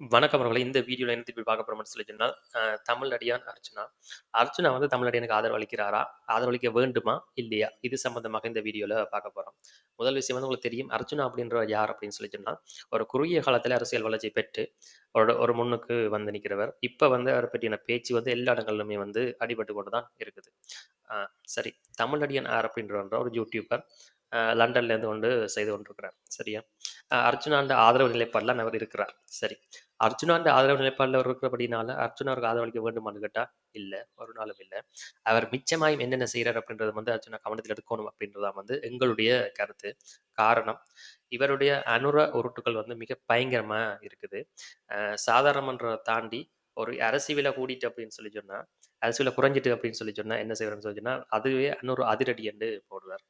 வணக்கம் அவர்களே. இந்த வீடியோவில் என்ன திருப்பி பார்க்க போறோம்னு சொல்லி சொன்னால், அ தமிழ் அடியான் அர்ச்சனா அர்ச்சனா வந்து தமிழ் நடிகனுக்கு ஆதரவு அளிக்கிறாரா? ஆதரவளிக்க வேண்டுமா? இல்லையா? இது சம்பந்தமாக இந்த வீடியோல பார்க்க போறோம். முதல் விஷயம் வந்து உங்களுக்கு தெரியும். அர்ச்சுனா அப்படின்ற யார் அப்படின்னு சொல்லி சொன்னால் ஒரு குறுகிய காலத்தில் அரசியல் வளர்ச்சி பெற்று, ஒரு ஒரு முன்னுக்கு வந்து நிற்கிறவர். இப்ப வந்து அவரை பற்றின பேச்சு வந்து எல்லா இடங்களிலுமே வந்து அடிபட்டு கொண்டு தான் இருக்குது. அ சரி. தமிழ் நடிகன் யார் அப்படின்ற ஒரு யூடியூபர். லண்டன்ல லண்டன்லேருந்து கொண்டு செய்து கொண்டிருக்கிறார். சரியா? அ அர்ச்சுனான்ற ஆதரவு நிலைப்பாடுல அவர் இருக்கிறார். சரி. அர்ச்சுனான்ற ஆதரவு நிலைப்பாடில் அவர் இருக்கிறபடினால, அவருக்கு ஆதரவளிக்க வேண்டுமான்னு கேட்டால் இல்லை ஒரு நாளும் இல்லை அவர் மிச்சமாயும் என்னென்ன செய்கிறார் அப்படின்றத வந்து அர்ஜுனா கவனத்தில் எடுக்கணும் அப்படின்றது வந்து எங்களுடைய கருத்து. காரணம், இவருடைய அனுர உருட்டுக்கள் வந்து மிக பயங்கரமா இருக்குது. அ தாண்டி ஒரு அரசியல கூடிட்டு அப்படின்னு சொல்லி சொன்னா, அரசியல குறைஞ்சிட்டு அப்படின்னு சொல்லி சொன்னா என்ன செய்வார்ன்னு சொல்லி சொன்னா, அதுவே இன்னொரு அதிரடி என்று போடுவார்.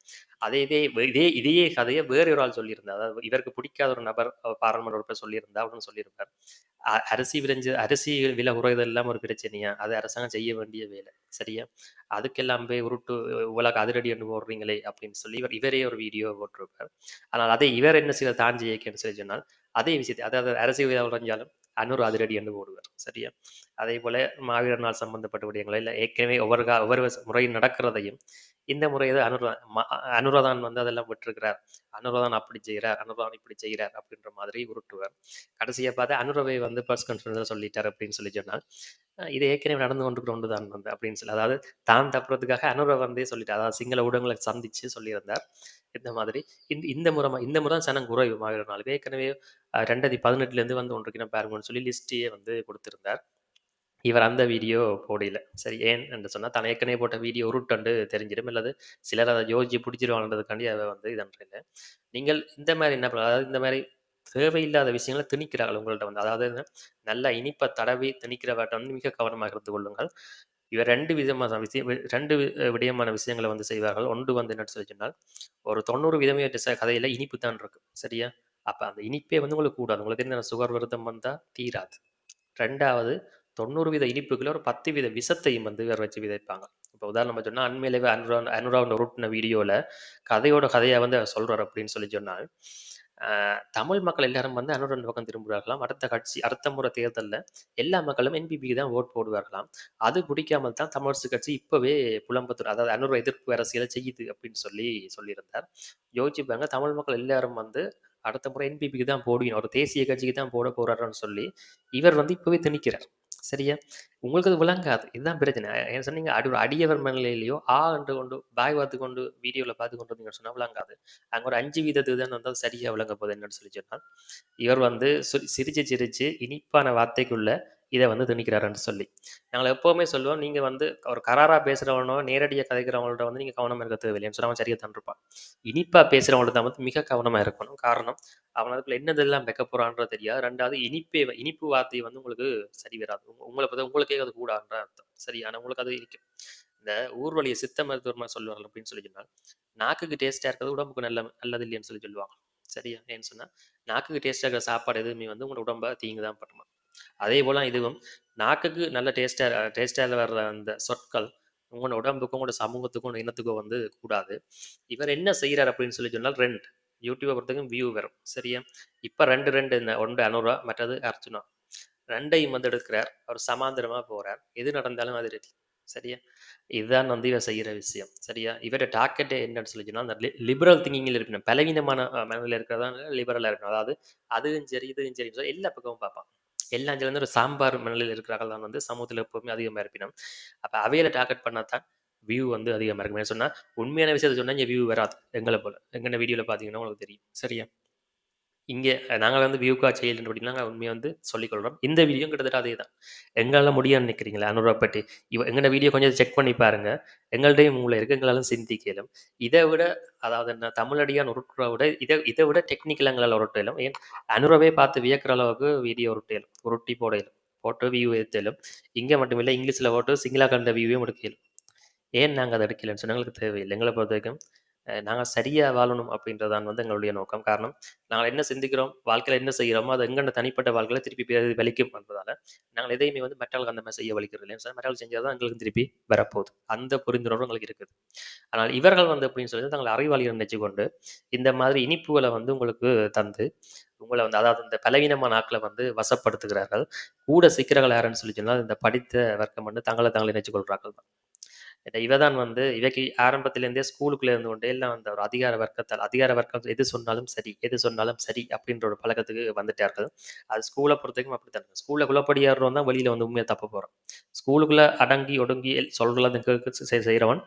அதே இதே இதே இதையே கதையை வேற ஒரு ஆள் சொல்லியிருந்தார். அதாவது இவருக்கு பிடிக்காத ஒரு நபர் பாராளுமன்ற உறுப்பினர் சொல்லியிருந்தா அப்படின்னு சொல்லியிருப்பார். அ அரிசி விரைஞ்சு அரிசி விலை குறைதல் எல்லாம் ஒரு பிரச்சனையா? அது அரசாங்கம் செய்ய வேண்டிய வேலை. சரியா? அதுக்கெல்லாம் போய் உருட்டு உலக அதிரடி என்று போடுறீங்களே அப்படின்னு சொல்லி இவர் இவரே ஒரு வீடியோ போட்டிருப்பார். ஆனால் அதை இவர் என்ன செய்த தான் ஜெயிக்கன்னு சொல்லி சொன்னால், அதே விஷயத்தை அதாவது அரசியல் விலை குறைஞ்சாலும் அன்னொரு அதிரடி என்று போடுவார். சரியா? அதே போல மாவீரர் நாள் சம்பந்தப்பட்ட விடயங்களை இல்லை ஏற்கனவே ஒவ்வொரு கா ஒவ்வொரு முறையும் நடக்கிறதையும், இந்த முறை ஏதோ அனுரா அனுராதான் வந்து அதெல்லாம் விட்டுருக்கிறார் அனுராதான் அப்படி செய்கிறார் அனுராதான் இப்படி செய்கிறார் அப்படின்ற மாதிரி உருட்டுவார். கடைசியாக பார்த்தா அனுரவை வந்து பிரஸ் கான்ஃபரன்ஸில் சொல்லிட்டார் அப்படின்னு சொல்லி சொன்னால், இது ஏற்கனவே நடந்து கொண்டிருக்கிற ஒன்று தான் வந்து அப்படின்னு சொல்லி அதாவது தான் தப்புறதுக்காக அனுர வந்தே சொல்லிட்டார். அதாவது சிங்கள ஊடகங்களை சந்திச்சு சொல்லியிருந்தார். இந்த மாதிரி இந்த இந்த முறை இந்த முறை தான் சனம் குறைவு மாவீரர் ஏற்கனவே ரெண்டாயிரத்தி பதினெட்டுலேருந்து வந்து கொண்டிருக்கிறேன் பாருங்கன்னு சொல்லி லிஸ்ட்டே வந்து குடுத்திருந்தார். இவர் அந்த வீடியோ போடல சரி ஏன் என்று சொன்னால் தான் ஏற்கனவே போட்ட வீடியோ உருட்டண்டு தெரிஞ்சிடும். அல்லது சிலர் அதை யோசிச்சு பிடிச்சிருவாங்கன்றதுக்காண்டி அதை வந்து இது நீங்கள் இந்த மாதிரி என்ன பண்ணலாம், அதாவது இந்த மாதிரி தேவையில்லாத விஷயங்களை திணிக்கிறார்கள் உங்கள்ட்ட வந்து. அதாவது நல்லா இனிப்பை தடவி திணிக்கிறவர்கிட்ட வந்து மிக கவனமாக இருந்து கொள்ளுங்கள். இவர் ரெண்டு விதமான விஷயம் ரெண்டு விடயமான விஷயங்களை வந்து செய்வார்கள். ஒன்று வந்து என்னன்னு சொல்லி சொன்னால், ஒரு 90 விதமே கதையில இனிப்பு தான் இருக்கு. சரியா? அப்ப அந்த இனிப்பே வந்து உங்களுக்கு கூடாது. உங்களுக்கு என்ன சுகர் விரதம் வந்தா தீராது. ரெண்டாவது தொண்ணூறு வித இனிப்புகளை ஒரு பத்து வித விஷத்தையும் வந்து வேறு வச்சு விதைப்பாங்க. இப்போ உதாரணமாக சொன்னா, அண்மையிலேயே அனுரா அனுராவுடன் உருட்டுன வீடியோவில் கதையோட கதையை வந்து அவர் சொல்றார் அப்படின்னு சொல்லி சொன்னால், தமிழ் மக்கள் எல்லாரும் வந்து அனுரன் பக்கம் திரும்புவார்களாம். அடுத்த கட்சி அடுத்த முறை தேர்தலில் எல்லா மக்களும் என்பிபிக்கு தான் ஓட் போடுவார்களாம். அது பிடிக்காமல் தான் தமிழரசு கட்சி இப்போவே புலம்பத்தூர் அதாவது அனுர எதிர்ப்பு அரசியலை செய்யுது அப்படின்னு சொல்லி சொல்லியிருந்தார். யோசிச்சுப்பாங்க தமிழ் மக்கள் எல்லாரும் வந்து அடுத்த முறை என்பிபிக்கு தான் போடுவீங்க. ஒரு தேசிய கட்சிக்கு தான் போட போறாருன்னு சொல்லி, இவர் வந்து இப்போவே திணிக்கிறார். சரியா? உங்களுக்கு அது விளங்காது. இதுதான் பிரச்சனை. என்ன சொன்னீங்க அடி ஒரு அடியவர் மனநிலையிலையோ ஆ என்று கொண்டு பாய் பார்த்து கொண்டு வீடியோவில் பார்த்து கொண்டு நீங்கள் சொன்னால் விளங்காது. அங்கே ஒரு அஞ்சு வீதத்துக்கு தான் வந்தால் சரியாக விளங்க போகுது என்னன்னு சொல்லி சொன்னால் இவர் வந்து சிரிச்சு சிரிச்சு இனிப்பான வார்த்தைக்குள்ள இதை வந்து திணிக்கிறாருன்னு சொல்லி. நாங்கள் எப்போவுமே சொல்லுவோம், நீங்கள் வந்து ஒரு கராராக பேசுறவனோ, நேரடியாக கதைக்கிறவங்கள்ட்ட வந்து நீங்கள் கவனமாக இருக்க தேவையில்லைன்னு சொல்லி அவன் சரியாக தந்துருப்பான் இனிப்பாக பேசுகிறவங்கள்ட்ட தான் வந்து மிக கவனமாக இருக்கணும். காரணம், அவன் அதுக்குள்ள என்னதெல்லாம் வைக்க போகிறான்றது தெரியாது. ரெண்டாவது இனிப்பே இனிப்பு வார்த்தை வந்து உங்களுக்கு சரி வராது. உங்களை பார்த்தா உங்களுக்கே அது கூடாதுன்ற அர்த்தம். சரியான உங்களுக்கு அது இருக்கும் இந்த ஊர்வலிய சித்த மருத்துவமாக சொல்லுவார்கள் அப்படின்னு சொல்லி சொன்னால், நாக்குக்கு டேஸ்ட்டாக இருக்கிறது உடம்புக்கு நல்ல நல்லது இல்லைன்னு சொல்லி சொல்லுவாங்க. சரியா? ஏன்னு சொன்னால் நாக்குக்கு டேஸ்ட்டாக இருக்கிற சாப்பாடு எதுவுமே வந்து உங்களோட உடம்ப தீங்கு தான் பண்ணுமா. அதே போல இதுவும் நாக்குக்கு நல்ல டேஸ்டாக டேஸ்டாக வர்ற அந்த சொற்கள் உங்களோட உடம்புக்கும், உங்களோட சமூகத்துக்கும், இனத்துக்கும் வந்து கூடாது. இவர் என்ன செய்கிறார் அப்படின்னு சொல்லி சொன்னால் ரெண்ட் யூடியூபை பொறுத்தவரைக்கும் வியூ வரும். சரியா? இப்ப 2 2 என்ன ஒன்று அனுரா, மற்றது அர்ச்சுனா. 2யும் வந்து எடுக்கிறார். அவர் சமாந்தரமா போகிறார் எது நடந்தாலும் அது சரியா? இதுதான் வந்து இவர் செய்யற விஷயம். சரியா? இவருடைய டார்கெட்டே என்னன்னு சொல்லி சொன்னா, அந்த லிபரல் திங்கிங்ல இருக்கணும். பலவீனமான மனநிலையில இருக்கிறதா லிபரலாக இருக்கணும். அதாவது அதுவும் சரி, இதுவும் சரின்னு எல்லா பக்கமும் பார்ப்பான். எல்லாம் சேர்ந்து ஒரு சாம்பார் மணலில் இருக்கிறார்கள் தான் வந்து சமூகத்தில் எப்போவுமே அதிகமா இருப்பினும். அப்ப அவையில டார்கெட் பண்ணால் தான் வியூ வந்து அதிகமா இருக்கும். சொன்னால் உண்மையான விஷயத்த சொன்னால் இங்க வியூ வராது. எங்களை போல. எங்கன வீடியோல பார்த்தீங்கன்னா உங்களுக்கு தெரியும். சரியா? இங்க நாங்கள் வந்து வியூக்கா செயல் அப்படின்னு நாங்க உண்மையை வந்து சொல்லிக்கொள்கிறோம் இந்த வீடியோ கிட்டத்தட்ட அதே தான். எங்களால முடியும்னு நினைக்கிறீங்களா? அனுரா பற்றி. இவ எங்களோட வீடியோ கொஞ்சம் செக் பண்ணி பாருங்க. எங்கள்டையும் மூளை இருக்கு. எங்களால சிந்திக்க இதை விட அதாவது என்ன தமிழடியான் உருட்டுறத விட இத இதை விட டெக்னிக்கலாக எங்களால் உருட்டலும் ஏன் அனுரவே பார்த்து வியக்கிற அளவுக்கு வீடியோ உருட்டையிலும் உருட்டி போடையிலும் போட்டோ போட்டு வியூ எடுத்தாலும் இங்கே இங்க மட்டும் இல்லை இங்கிலீஷ்ல போட்டு சிங்களா கண்ட வியூவையும் எடுக்க ஏன் நாங்க அதை எடுக்கலன்னு சொன்னால் எங்களுக்கு தேவையில்ல. பொறுத்த பொறுத்தவரைக்கும் நாங்கள் சரியாக வாழணும் அப்படின்றதான் வந்து எங்களுடைய நோக்கம். காரணம் நாங்கள் என்ன சிந்திக்கிறோம் வாழ்க்கையில் என்ன செய்கிறோமோ அது எங்கள்ட தனிப்பட்ட வாழ்க்கையில் திருப்பி பேர் வலிக்கும் என்பதால் நாங்கள் எதையுமே வந்து மெட்டால் அந்த மாதிரி செய்ய வலிக்கிறது இல்லையா சார்? மற்றவர்கள் செஞ்சால் தான் எங்களுக்கு திருப்பி வரப்போகுது. அந்த புரிந்துணர்வு எங்களுக்கு இருக்குது. ஆனால் இவர்கள் வந்து அப்படின்னு சொல்லி தங்களை அறிவாளிகள் நினைச்சு கொண்டு இந்த மாதிரி இனிப்புகளை வந்து உங்களுக்கு தந்து உங்களை வந்து அதாவது இந்த பலவீனமான நாட்களை வந்து வசப்படுத்துகிறார்கள். கூட சிக்கிறர்கள் யாருன்னு சொல்லி சொன்னால் இந்த படித்த வர்க்கம் வந்து தங்களை தங்களை நினைச்சு கொள்கிறார்கள் தான். இவ தான் வந்து இவைக்கு ஆரம்பத்திலேருந்தே ஸ்கூலுக்குள்ளே இருந்து கொண்டே எல்லாம் அந்த ஒரு அதிகார வர்க்கத்தால் அதிகார வர்க்கம் எது சொன்னாலும் சரி எது சொன்னாலும் சரி அப்படின்ற ஒரு பழக்கத்துக்கு வந்துட்டார்கள். அது ஸ்கூலை பொறுத்தவரைக்கும் அப்படித்தான். ஸ்கூலில் குழப்படியாடுறோம் தான் வெளியில் வந்து உண்மையாக தப்ப போகிறோம் ஸ்கூலுக்குள்ளே அடங்கி ஒடுங்கி சொல்கிறத செய்கிறவன்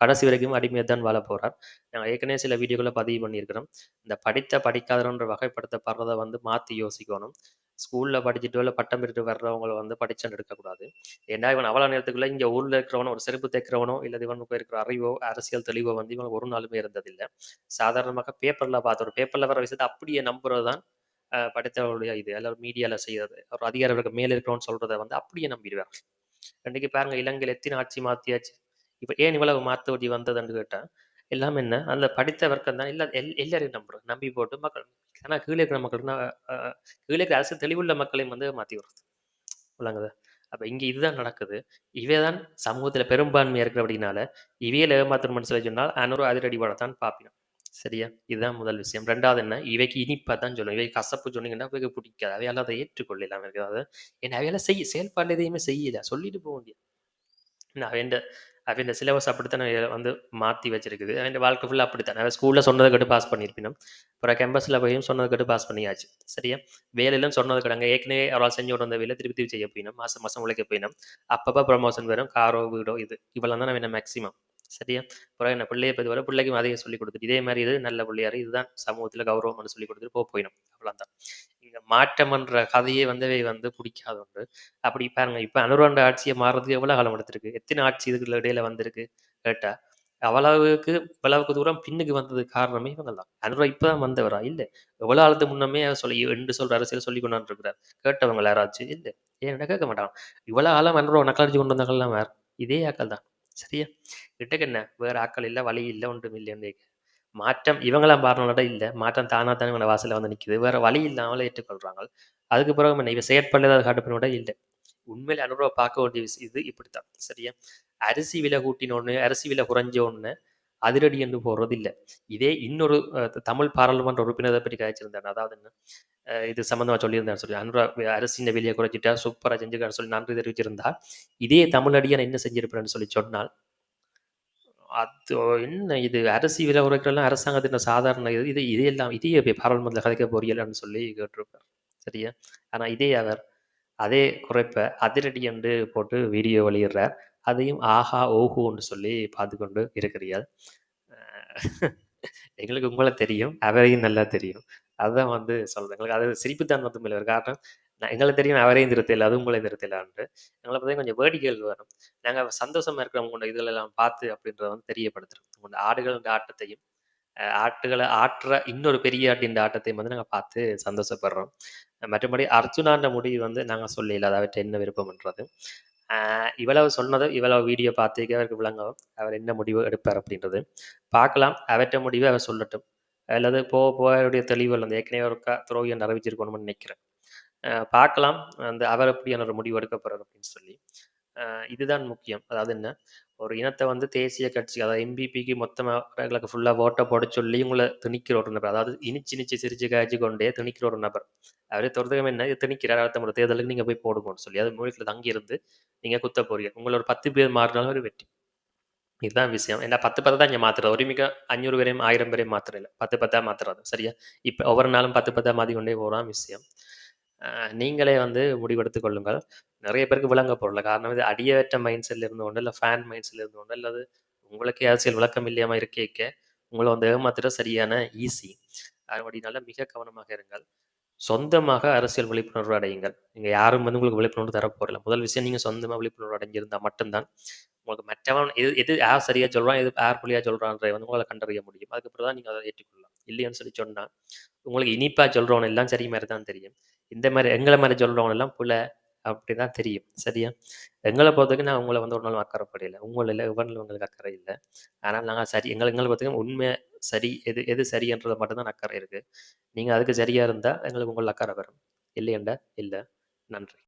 கடைசி வரைக்கும் அடிமையாக தான் வாழ போகிறார் நாங்கள் ஏற்கனவே சில வீடியோக்களை பதிவு பண்ணியிருக்கிறோம். இந்த படித்த படிக்காதவன்ற வகைப்படுத்த படுறதை வந்து மாற்றி யோசிக்கணும். ஸ்கூலில் படிச்சுட்டு இல்லை பட்டம் பெற்று வர்றவங்களை வந்து படிச்சுன்னு எடுக்கக்கூடாது. ஏன்னா இவன் அவ்வளோ நேரத்துக்குள்ள இங்கே ஊரில் இருக்கிறவனோ ஒரு செருப்பு தைக்கிறவனோ இல்லை இவனுக்கு இருக்கிற அறிவோ அரசியல் தெளிவோ வந்து இவனுக்கு ஒரு நாளுமே இருந்ததில்லை. சாதாரணமாக பேப்பரில் பார்த்த ஒரு பேப்பரில் வர விஷயத்தை அப்படியே நம்புறது தான் படித்தவர்களுடைய இது. எல்லாரும் மீடியாவில் செய்யறது. ஒரு அதிகாரிகளுக்கு மேலே இருக்கிறவன்னு சொல்கிறத வந்து அப்படியே நம்பிடுவாங்க இன்றைக்கி பாருங்க இலங்கையில் எத்தனை ஆட்சி மாற்றியாச்சு இப்போ ஏன் இவ்வளவு மாற்று வட்டி வந்ததுன்னு கேட்டால் எல்லாம் என்ன? அந்த படித்த வர்க்கம் தான் எல்லா எல் எல்லாரையும் நம்புறோம். நம்பி போட்டு மக்கள் ஆனால் கீழே இருக்கிற மக்கள்னா கீழே இருக்கிற அரசு தெளிவுள்ள மக்களையும் வந்து மாற்றி வருது விளங்குது அப்போ இங்கே இதுதான் நடக்குது. இவே தான் சமூகத்தில் பெரும்பான்மையாக இருக்கிற அப்படின்னால இவையில் ஏமாத்தணும் சொல்லி சொன்னால் அனூறு அதிரடிபாட தான் பார்ப்பினோம் சரியா? இதுதான் முதல் விஷயம். ரெண்டாவது என்ன? இவைக்கு இனிப்பாக தான் சொல்லணும் இவை கசப்பு சொன்னீங்கன்னா இவைக்கு பிடிக்காது. அவையால் அதை ஏற்றுக்கொள்ளலாம் இருக்கிறது. ஏன்னா அவையால் செய்ய செயல்பாடு எதையுமே செய்யல. சொல்லிட்டு போக முடியாது அவன் இந்த சிலபஸ் அப்படித்தான் வந்து மாற்றி வச்சிருக்குது. அவன் வாழ்க்கை ஃபுல்லாக அப்படித்தான். அவன் ஸ்கூலில் சொன்னதை கட்டு பாஸ் பண்ணியிருப்பினும் அப்புறம் கேம்பஸில் போயும் சொன்னதை கட்டு பாஸ் பண்ணியாச்சு. சரியா? வேலையிலும் சொன்னது கிடங்க ஏற்கனவே அவரால் செஞ்சு வந்த வேலை திருப்பி திருப்பி செய்ய போயினோம் மாதம் மாதம் உழைக்க போயினோம் அப்பப்போ ப்ரமோஷன் வரும் காரோ வீடோ இது இவ்வளோ தான் என்ன மேக்ஸிமம் சரியா? அப்புறம் என்ன பிள்ளையை பற்றி வர பிள்ளைக்கும் அதையும் சொல்லி கொடுத்துட்டு இதே மாதிரி இது நல்ல பிள்ளையார் இதுதான் சமூகத்தில் கௌரவம்னு சொல்லி கொடுத்துட்டு போக போயிடும் அவ்வளோதான் மாற்றம்ன்ற கதையே வந்தவை வந்து பிடிக்காத ஒன்று. அப்படி பாருங்க இப்போ அனுராண்ட ஆட்சியை மாறுறதுக்கு எவ்வளோ காலம் எடுத்திருக்கு? எத்தனை ஆட்சி இதுக்குள்ள இடையில வந்திருக்கு கேட்டா அவ்வளவுக்கு இவ்வளவுக்கு தூரம் பின்னுக்கு வந்தது காரணமே இவங்க தான் அனுரா இப்பதான் வந்தவரா? இல்லை. எவ்வளோ காலத்து முன்னமே சொல்லி என்று சொல்ற அரசியல் சொல்லி கொண்டாந்து இருக்கிறார் கேட்டவங்க யாராச்சும் இல்லை. ஏன்டா கேட்க மாட்டாங்க இவ்வளோ காலம் அனுரா நக்கலடிச்சு கொண்டு வந்தாங்கலாம் வேற இதே ஆக்கள் தான் சரியா? கிட்டக்கு என்ன? வேற ஆக்கள் இல்லை வழி இல்லை ஒன்றும் இல்லைன்னு மாற்றம் இவங்களாம் பாருனோட இல்லை. மாற்றம் தானா தானே இவங்க வாசலில் வந்து நிற்குது வேற வழி இல்லாமல் ஏற்றுக்கொள்றாங்க. அதுக்கு பிறகு என்ன இவ செயற்படல காட்டுப்பினோட இல்லை. உண்மையில அனுபவம் பார்க்க வேண்டிய விஷயம் இது இப்படித்தான். சரியா? அரிசி விலை கூட்டினோன்னு அரிசி விலை குறைஞ்ச ஒன்று அதிரடி என்று போடுறது இல்லை. இதே இன்னொரு தமிழ் பாராளுமன்ற உறுப்பினரை பற்றி காய்ச்சிருந்தார் அதாவது என்ன? இது சம்மந்தமாக சொல்லியிருந்தார் சொல்லி அனுரா அரசின் விலையை குறைச்சிட்டா சூப்பராக செஞ்சுக்கான்னு சொல்லி நன்றி தெரிவிச்சிருந்தா இதே தமிழடியான என்ன செஞ்சிருப்பேன்னு சொல்லி சொன்னால் அது என்ன இது? அரிசி விலை உரைக்கிறலாம் அரசாங்கத்தின் சாதாரண இது. இது இதையெல்லாம் எல்லாம் இதே பாராளுமன்றத்தில் கதைக்க போறீங்களான்னு சொல்லி கேட்டிருப்பார் சரியா? ஆனால் இதே அவர் அதே குறைப்ப அதிரடி என்று போட்டு வீடியோ வெளியிடுறார். அதையும் ஆஹா ஓஹோன்னு சொல்லி பார்த்து கொண்டு இருக்கிறீர்கள். எங்களுக்கு உங்களை தெரியும் அவரையும் நல்லா தெரியும். அதுதான் வந்து சொல்கிறேன் எங்களுக்கு அது சிரிப்பு தான் மட்டும் இல்லை. ஒரு காரணம் நான் எங்களுக்கு தெரியும் அவரையும் திருத்தல அது உங்களையும் திருத்தலான்ட்டு எங்களை பற்றி கொஞ்சம் வேடிக்கைகள் வரும் நாங்கள் சந்தோஷமா இருக்கிறவங்க இதெல்லாம் பார்த்து அப்படின்றத வந்து தெரியப்படுத்துறோம். உங்களோட ஆடுகள் ஆட்டத்தையும் ஆட்டுகளை ஆற்ற இன்னொரு பெரிய ஆட்டின் ஆட்டத்தையும் வந்து நாங்கள் பார்த்து சந்தோஷப்படுறோம். மற்றபடி அர்ஜுனான்ற முடிவு வந்து நாங்கள் சொல்லல அவற்றை என்ன விருப்பம்ன்றது இவ்வளவு சொன்னதும் இவ்வளவு வீடியோ பார்த்து அவருக்கு விளங்கவும் அவர் என்ன முடிவு எடுப்பார் அப்படின்றது. பார்க்கலாம் அவற்ற முடிவு அவர் சொல்லட்டும். அல்லது போக போக தெளிவுகள் வந்து ஏற்கனவே ஒரு துரோகியை அறிவிச்சிருக்கணும்னு நினைக்கிறேன். பார்க்கலாம். அந்த அவர் எப்படியான ஒரு முடிவு எடுக்க அப்படின்னு சொல்லி. இதுதான் முக்கியம். அதாவது என்ன? ஒரு இனத்தை வந்து தேசிய கட்சி அதாவது எம்பிபிக்கு மொத்தமாக ஃபுல்லாக ஓட்டை போட சொல்லி உங்களை திணிக்கிற ஒரு நபர். அதாவது இனிச்சு இனிச்சு சிரிச்சு காய்ச்சி கொண்டே திணிக்கிற ஒரு நபர். அவரே தொடர்ந்து என்ன? திணிக்கிறார். அடுத்த முறை தேர்தலுக்கு நீங்கள் போய் போடுங்கன்னு சொல்லி. அது மூலிகள் தங்கி இருந்து நீங்கள் குத்த போறீங்க. உங்களை ஒரு பத்து பேர் மாறினாலும் ஒரு வெற்றி. இதுதான் விஷயம். ஏன்னா பத்து பத்து தான் இங்கே மாத்துறது ஒரு மிக அஞ்சூறு பேரையும் ஆயிரம் பேரையும் மாத்திரம் இல்லை பத்து பத்தா மாத்துறது சரியா? இப்போ ஒவ்வொரு நாளும் பத்து பத்தா மாற்றி கொண்டே போகிறான் விஷயம். நீங்களே வந்து முடிவெடுத்துக் கொள்ளுங்கள். நிறைய பேருக்கு விளங்க போடல காரணம் இது அடியவற்ற மைண்ட் செட்ல இருந்து கொண்டு இல்லை ஃபேன் மைண்ட் செட்ல இருந்து கொண்டு அல்லது உங்களுக்கு அரசியல் விளக்கம் இல்லாமல் இருக்க, உங்களை வந்து ஏமாத்துற சரியான ஈஸி அப்படினால மிக கவனமாக இருங்கள். சொந்தமாக அரசியல் விழிப்புணர்வு அடையுங்கள். நீங்கள் யாரும் வந்து உங்களுக்கு விழிப்புணர்வு தரப்போறல முதல் விஷயம் நீங்கள் சொந்தமாக விழிப்புணர்வு அடைஞ்சிருந்தால் மட்டும்தான் உங்களுக்கு மற்றவன் எது எது யார் சரியாக சொல்கிறான் எது யார் புள்ளியாக சொல்கிறான்ற வந்து உங்களை கண்டறிய முடியும். அதுக்கப்புறம் தான் நீங்கள் அதை ஏற்றுக்கொள்ளலாம். இல்லைன்னு சொல்லி சொன்னால் உங்களுக்கு இனிப்பாக சொல்கிறவன் எல்லாம் சரி மாதிரி தான் தெரியும். இந்த மாதிரி எங்களை மாதிரி சொல்கிறவங்களெல்லாம் எல்லாம் அப்படி தான் தெரியும். சரியா? எங்களை பொறுத்தவரைக்கும் நான் உங்களை வந்து ஒரு நாள் அக்கறைப்படையில உங்களில் இவனில் உங்களுக்கு அக்கறை இல்லை. ஆனால் நாங்கள் சரி எங்களை எங்களை பொறுத்தவரைக்கும் உண்மை சரி எது எது சரின்றதை மட்டும்தான் அக்கறை இருக்குது நீங்கள் அதுக்கு சரியாக இருந்தால் எங்களுக்கு உங்களை அக்கறை வரும். இல்லையண்டா? இல்லை. நன்றி.